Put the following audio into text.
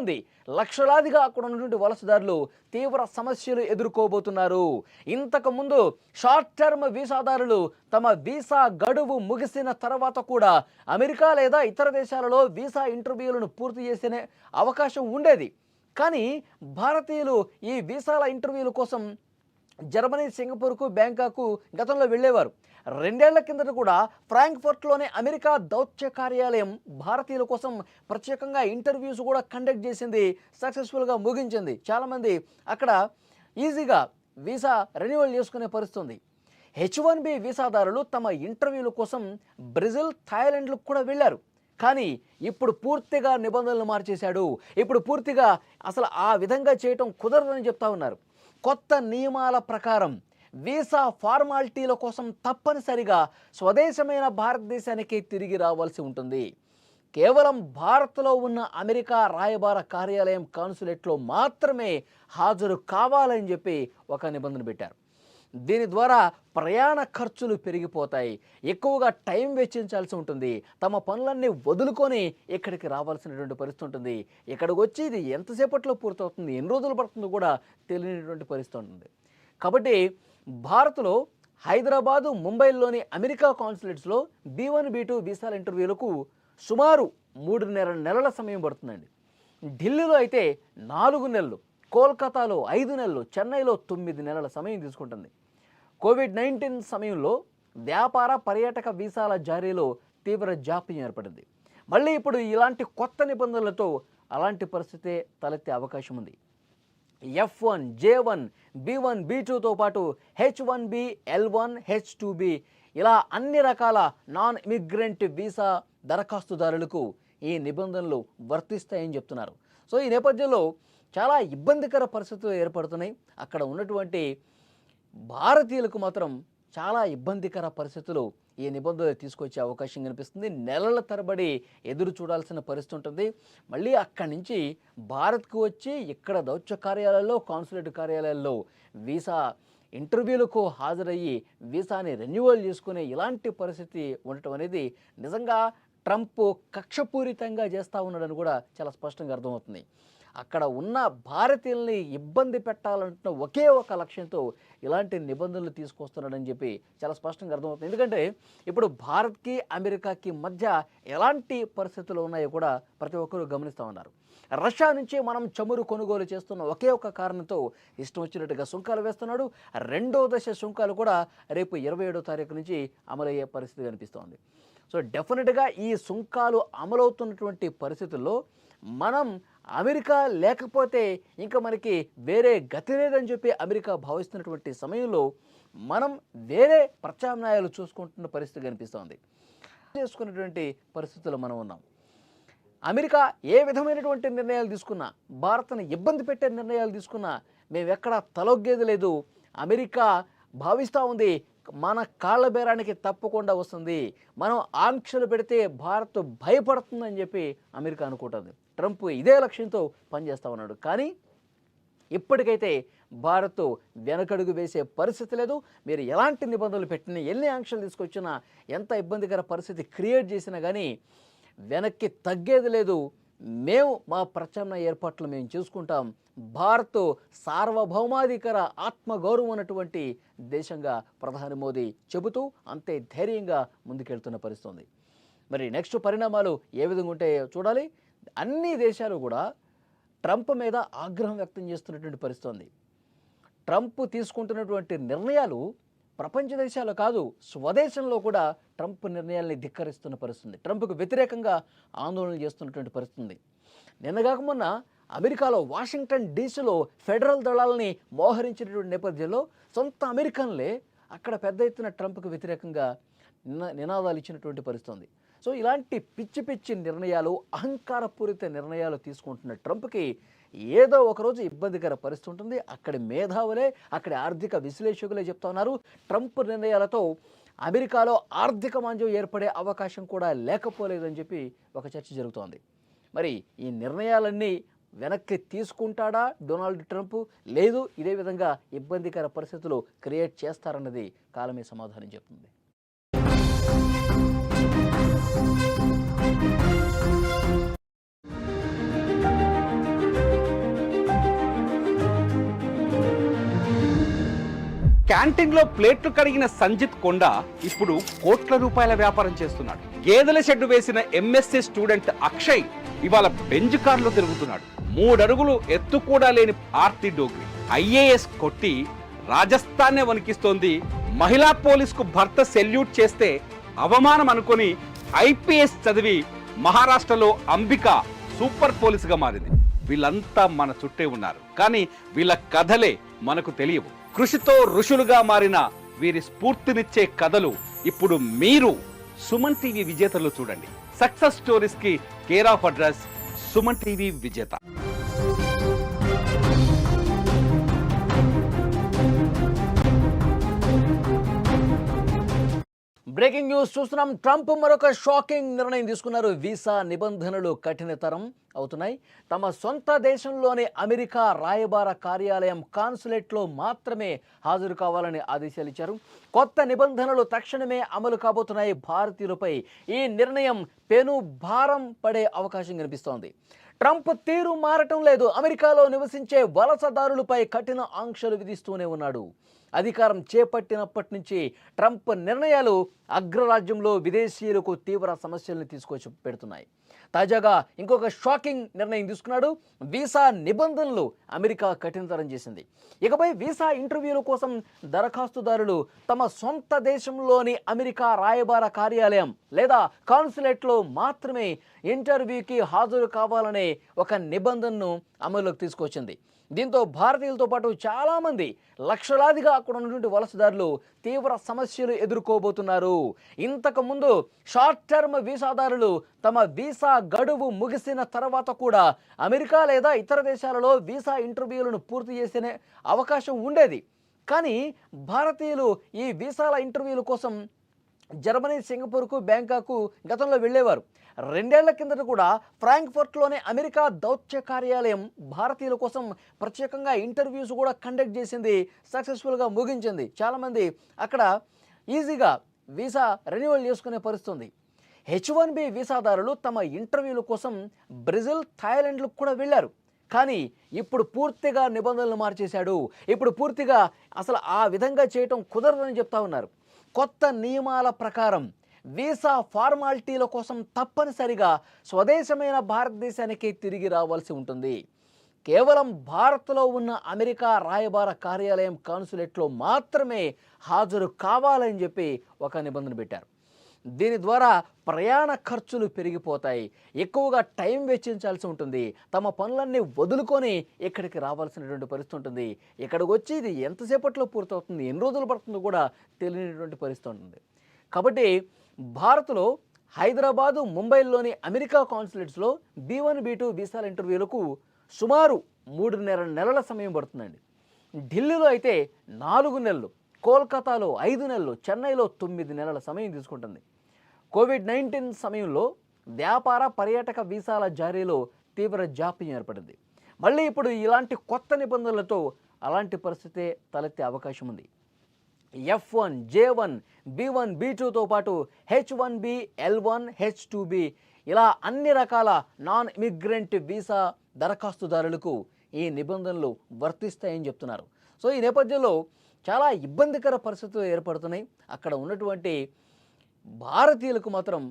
ఉంది లక్షలాదిగా అక్కడ ఉన్నటువంటి వలసదారులు తీవ్ర సమస్యలు ఎదుర్కోబోతున్నారు. ఇంతకుముందు షార్ట్ టర్మ్ వీసాదారులు తమ వీసా గడువు ముగిసిన తర్వాత కూడా అమెరికా లేదా ఇతర దేశాలలో వీసా ఇంటర్వ్యూలను పూర్తి చేసే అవకాశం ఉండేది. కానీ భారతీయులు ఈ వీసాల ఇంటర్వ్యూల కోసం జర్మనీ సింగపూర్కు బ్యాంకాకు గతంలో వెళ్ళేవారు. రెండేళ్ళ కిందట కూడా ఫ్రాంక్ఫర్ట్లోని అమెరికా దౌత్య కార్యాలయం భారతీయుల కోసం ప్రత్యేకంగా ఇంటర్వ్యూస్ కూడా కండక్ట్ చేసింది సక్సెస్ఫుల్గా ముగించింది. చాలామంది అక్కడ ఈజీగా వీసా రెన్యువల్ చేసుకునే పరిస్థితుంది. హెచ్ వన్ బి వీసాదారులు తమ ఇంటర్వ్యూల కోసం బ్రెజిల్ థాయిలాండ్లకు కూడా వెళ్ళారు. కానీ ఇప్పుడు పూర్తిగా నిబంధనలు మార్చేశాడు. ఇప్పుడు పూర్తిగా అసలు ఆ విధంగా చేయటం కుదరదని చెప్తా ఉన్నారు. కొత్త నియమాల ప్రకారం వీసా ఫార్మాలిటీల కోసం తప్పనిసరిగా స్వదేశమైన భారతదేశానికి తిరిగి రావాల్సి ఉంటుంది. కేవలం భారత్లో ఉన్న అమెరికా రాయబార కార్యాలయం కాన్సులేట్లో మాత్రమే హాజరు కావాలని చెప్పి ఒక నిబంధన పెట్టారు. దీని ద్వారా ప్రయాణ ఖర్చులు పెరిగిపోతాయి. ఎక్కువగా టైం వెచ్చించాల్సి ఉంటుంది. తమ పనులన్నీ వదులుకొని ఇక్కడికి రావాల్సినటువంటి పరిస్థితి ఉంటుంది. ఇక్కడికి వచ్చి ఇది ఎంతసేపట్లో పూర్తవుతుంది? ఎన్ని రోజులు పడుతుందో కూడా తెలియనటువంటి పరిస్థితి ఉంటుంది. కాబట్టి భారత్లో హైదరాబాదు ముంబైలోని అమెరికా కాన్సులేట్స్లో బీ వన్ బీ టూ వీసాల ఇంటర్వ్యూలకు సుమారు మూడున్నర నెలల సమయం పడుతుందండి. ఢిల్లీలో అయితే నాలుగు నెలలు కోల్కతాలో ఐదు నెలలు చెన్నైలో తొమ్మిది నెలల సమయం తీసుకుంటుంది. కోవిడ్ నైన్టీన్ సమయంలో వ్యాపార పర్యాటక వీసాల జారీలో తీవ్ర జాప్యం ఏర్పడింది. మళ్ళీ ఇప్పుడు ఇలాంటి కొత్త నిబంధనలతో అలాంటి పరిస్థితే తలెత్తే అవకాశం ఉంది. F one J one B one B టూతో పాటు H one B L one H two B ఇలా అన్ని రకాల నాన్ ఇమిగ్రెంట్ వీసా దరఖాస్తుదారులకు ఈ నిబంధనలు వర్తిస్తాయని చెప్తున్నారు. సో ఈ నేపథ్యంలో చాలా ఇబ్బందికర పరిస్థితులు ఏర్పడుతున్నాయి. అక్కడ ఉన్నటువంటి భారతీయులకు మాత్రం చాలా ఇబ్బందికర పరిస్థితులు ఈ నిబంధనలు తీసుకొచ్చే అవకాశం కనిపిస్తుంది. నెలల తరబడి ఎదురు చూడాల్సిన పరిస్థితి ఉంటుంది. మళ్ళీ అక్కడి నుంచి భారత్కు వచ్చి ఇక్కడ దౌత్య కార్యాలయాల్లో కాన్సులేట్ కార్యాలయాల్లో వీసా ఇంటర్వ్యూలకు హాజరయ్యి వీసాని రెన్యువల్ చేసుకునే ఇలాంటి పరిస్థితి ఉండటం అనేది నిజంగా ట్రంప్ కక్షపూరితంగా చేస్తూ ఉన్నాడని కూడా చాలా స్పష్టంగా అర్థమవుతుంది. అక్కడ ఉన్న భారతీయుల్ని ఇబ్బంది పెట్టాలంటున్న ఒకే ఒక లక్ష్యంతో ఇలాంటి నిబంధనలు తీసుకొస్తున్నాడని చెప్పి చాలా స్పష్టంగా అర్థమవుతుంది. ఎందుకంటే ఇప్పుడు భారత్కి అమెరికాకి మధ్య ఎలాంటి పరిస్థితులు ఉన్నాయో కూడా ప్రతి ఒక్కరూ గమనిస్తూ ఉన్నారు. రష్యా నుంచి మనం చమురు కొనుగోలు చేస్తున్న ఒకే ఒక కారణంతో ఇష్టం వచ్చినట్టుగా సుంకాలు వేస్తున్నాడు. రెండో దశ సుంకాలు కూడా రేపు ఇరవై ఏడో తారీఖు నుంచి అమలయ్యే పరిస్థితి కనిపిస్తోంది. సో డెఫినెట్గా ఈ సుంకాలు అమలవుతున్నటువంటి పరిస్థితుల్లో మనం అమెరికా లేకపోతే ఇంకా మనకి వేరే గతి లేదని చెప్పి అమెరికా భావిస్తున్నటువంటి సమయంలో మనం వేరే ప్రత్యామ్నాయాలు చూసుకుంటున్న పరిస్థితి కనిపిస్తోంది. చేసుకున్నటువంటి పరిస్థితుల్లో మనం ఉన్నాం. అమెరికా ఏ విధమైనటువంటి నిర్ణయాలు తీసుకున్నా భారత్ను ఇబ్బంది పెట్టే నిర్ణయాలు తీసుకున్నా మేము ఎక్కడా తలొగ్గేది లేదు. అమెరికా భావిస్తూ ఉంది మన కాళ్ళ బేరానికి తప్పకుండా వస్తుంది. మనం ఆంక్షలు పెడితే భారత్ భయపడుతుందని చెప్పి అమెరికా అనుకుంటుంది. ట్రంప్ ఇదే లక్ష్యంతో పనిచేస్తూ ఉన్నాడు. కానీ ఇప్పటికైతే భారత్ వెనకడుగు వేసే పరిస్థితి లేదు. మీరు ఎలాంటి నిబంధనలు పెట్టినా ఎన్ని ఆంక్షలు తీసుకొచ్చినా ఎంత ఇబ్బందికర పరిస్థితి క్రియేట్ చేసినా కానీ వెనక్కి తగ్గేది లేదు. మేము మా ప్రత్యామ్నాయ ఏర్పాట్లు మేము చూసుకుంటాం. భారత్ సార్వభౌమాధికార ఆత్మగౌరవం ఉన్నటువంటి దేశంగా ప్రధాని మోదీ చెబుతూ అంతే ధైర్యంగా ముందుకెళ్తున్న పరిస్థితుంది మరి నెక్స్ట్ పరిణామాలు ఏ విధంగా ఉంటాయో చూడాలి. అన్ని దేశాలు కూడా ట్రంప్ మీద ఆగ్రహం వ్యక్తం చేస్తున్నటువంటి పరిస్థితి ఉంది. ట్రంప్ తీసుకుంటున్నటువంటి నిర్ణయాలు ప్రపంచ దేశాలు కాదు స్వదేశంలో కూడా ట్రంప్ నిర్ణయాల్ని ధిక్కరిస్తున్న పరిస్థితుంది ట్రంప్కు వ్యతిరేకంగా ఆందోళన చేస్తున్నటువంటి పరిస్థితి ఉంది. నిన్నగాక మొన్న అమెరికాలో వాషింగ్టన్ డీసీలో ఫెడరల్ దళాలని మోహరించినటువంటి నేపథ్యంలో సొంత అమెరికన్లే అక్కడ పెద్ద ఎత్తున ట్రంప్కు వ్యతిరేకంగా నినాదాలు ఇచ్చినటువంటి పరిస్థితి ఉంది. సో ఇలాంటి పిచ్చి పిచ్చి నిర్ణయాలు అహంకారపూరిత నిర్ణయాలు తీసుకుంటున్న ట్రంప్కి ఏదో ఒకరోజు ఇబ్బందికర పరిస్థితి ఉంటుంది. అక్కడి మేధావులే అక్కడి ఆర్థిక విశ్లేషకులే చెప్తా ఉన్నారు. ట్రంప్ నిర్ణయాలతో అమెరికాలో ఆర్థిక మాంద్యం ఏర్పడే అవకాశం కూడా లేకపోలేదని చెప్పి ఒక చర్చ జరుగుతోంది. మరి ఈ నిర్ణయాలన్నీ వెనక్కి తీసుకుంటాడా డొనాల్డ్ ట్రంప్? లేదు ఇదే విధంగా ఇబ్బందికర పరిస్థితులు క్రియేట్ చేస్తారన్నది కాలమే సమాధానం చెప్తుంది. క్యాంటీన్లో ప్లేట్లు కడిగిన సంజిత్ కొండ ఇప్పుడు కోట్ల రూపాయల వ్యాపారం చేస్తున్నాడు. గేదెల షెడ్డు వేసిన ఎంఎస్సీ స్టూడెంట్ అక్షయ్ ఇవాళ బెంజ్ కార్లో తిరుగుతున్నాడు. మూడడుగులు ఎత్తు కూడా లేని ఆర్తి డోగ్రి. ఐఏఎస్ కొట్టి రాజస్థాన్నే వణికిస్తోంది. మహిళా పోలీసుకు భర్త సెల్యూట్ చేస్తే అవమానం అనుకొని ఐపీఎస్ చదివి మహారాష్ట్రలో అంబిక సూపర్ పోలీసుగా మారింది. వీళ్ళంతా మన చుట్టే ఉన్నారు. కానీ వీళ్ళ కథలే మనకు తెలియవు. కృషితో ఋషులుగా మారిన వీరి స్ఫూర్తినిచ్చే కథలు ఇప్పుడు మీరు సుమన్ టీవీ విజేతలు చూడండి. Success స్టోరీస్కి care of address Suman TV విజేత. బ్రేకింగ్ న్యూస్ చూస్తున్నాం. ట్రంప్ మరొక షాకింగ్ నిర్ణయం తీసుకున్నారు. వీసా నిబంధనలు కఠినతరం అవుతున్నాయి. తమ సొంత దేశంలోని అమెరికా రాయబార కార్యాలయం కాన్సులేట్లో మాత్రమే హాజరు కావాలని ఆదేశాలు ఇచ్చారు. కొత్త నిబంధనలు తక్షణమే అమలు కాబోతున్నాయి. భారతీయులపై ఈ నిర్ణయం పెను భారం పడే అవకాశం కనిపిస్తోంది. ట్రంప్ తీరు మారటం లేదు. అమెరికాలో నివసించే వలసదారులపై కఠిన ఆంక్షలు విధిస్తూనే ఉన్నాడు. అధికారం చేపట్టినప్పటి నుంచి ట్రంప్ నిర్ణయాలు అగ్రరాజ్యంలో విదేశీయులకు తీవ్ర సమస్యలను తీసుకొచ్చి పెడుతున్నాయి. తాజాగా ఇంకొక షాకింగ్ నిర్ణయం తీసుకున్నాడు. వీసా నిబంధనలు అమెరికా కఠినతరం చేసింది. ఇకపై వీసా ఇంటర్వ్యూల కోసం దరఖాస్తుదారులు తమ సొంత దేశంలోని అమెరికా రాయబార కార్యాలయం లేదా కాన్సులేట్లో మాత్రమే ఇంటర్వ్యూకి హాజరు కావాలనే ఒక నిబంధనను అమలులోకి తీసుకొచ్చింది. దీంతో భారతీయులతో పాటు చాలామంది లక్షలాదిగా అక్కడ ఉన్నటువంటి వలసదారులు తీవ్ర సమస్యలు ఎదుర్కోబోతున్నారు ఇంతకుముందు షార్ట్ టర్మ్ వీసాదారులు తమ వీసా గడువు ముగిసిన తర్వాత కూడా అమెరికా లేదా ఇతర దేశాలలో వీసా ఇంటర్వ్యూలను పూర్తి చేసే అవకాశం ఉండేది. కానీ భారతీయులు ఈ వీసాల ఇంటర్వ్యూల కోసం జర్మనీ సింగపూర్కు బ్యాంకాకు గతంలో వెళ్ళేవారు. రెండేళ్ళ కిందట కూడా ఫ్రాంక్ఫర్ట్లోనే అమెరికా దౌత్య కార్యాలయం భారతీయుల కోసం ప్రత్యేకంగా ఇంటర్వ్యూస్ కూడా కండక్ట్ చేసింది సక్సెస్ఫుల్గా ముగించింది. చాలామంది అక్కడ ఈజీగా వీసా రెన్యువల్ చేసుకునే పరిస్థితుంది. హెచ్ వన్ బి వీసాదారులు తమ ఇంటర్వ్యూల కోసం బ్రెజిల్ థాయిలాండ్లకు కూడా వెళ్ళారు. కానీ ఇప్పుడు పూర్తిగా నిబంధనలు మార్చేశాడు. ఇప్పుడు పూర్తిగా అసలు ఆ విధంగా చేయటం కుదరదని చెప్తా ఉన్నారు. కొత్త నియమాల ప్రకారం వీసా ఫార్మాలిటీల కోసం తప్పనిసరిగా స్వదేశమైన భారతదేశానికి తిరిగి రావాల్సి ఉంటుంది. కేవలం భారత్లో ఉన్న అమెరికా రాయబార కార్యాలయం కాన్సులేట్లో మాత్రమే హాజరు కావాలని చెప్పి ఒక నిబంధన పెట్టారు. దీని ద్వారా ప్రయాణ ఖర్చులు పెరిగిపోతాయి. ఎక్కువగా టైం వెచ్చించాల్సి ఉంటుంది. తమ పనులన్నీ వదులుకొని ఇక్కడికి రావాల్సినటువంటి పరిస్థితి ఉంటుంది. ఇక్కడికి వచ్చి ఇది ఎంతసేపట్లో పూర్తవుతుంది? ఎన్ని రోజులు పడుతుందో కూడా తెలియనటువంటి పరిస్థితి ఉంటుంది. కాబట్టి భారత్లో హైదరాబాదు ముంబైలోని అమెరికా కాన్సులేట్స్లో బీ వన్ బీ టూ వీసాల ఇంటర్వ్యూలకు సుమారు మూడున్నర నెలల సమయం పడుతుందండి. ఢిల్లీలో అయితే నాలుగు నెలలు కోల్కతాలో ఐదు నెలలు చెన్నైలో తొమ్మిది నెలల సమయం తీసుకుంటుంది. కోవిడ్ నైన్టీన్ సమయంలో వ్యాపార పర్యాటక వీసాల జారీలో తీవ్ర జాప్యం ఏర్పడింది. మళ్ళీ ఇప్పుడు ఇలాంటి కొత్త నిబంధనలతో అలాంటి పరిస్థితే తలెత్తే అవకాశం ఉంది. F one J one B one B టూతో పాటు H one B L one H two B ఇలా అన్ని రకాల నాన్ ఇమిగ్రెంట్ వీసా దరఖాస్తుదారులకు ఈ నిబంధనలు వర్తిస్తాయని చెప్తున్నారు. సో ఈ నేపథ్యంలో చాలా ఇబ్బందికర పరిస్థితులు ఏర్పడుతున్నాయి. అక్కడ ఉన్నటువంటి భారతీయులకు మాత్రం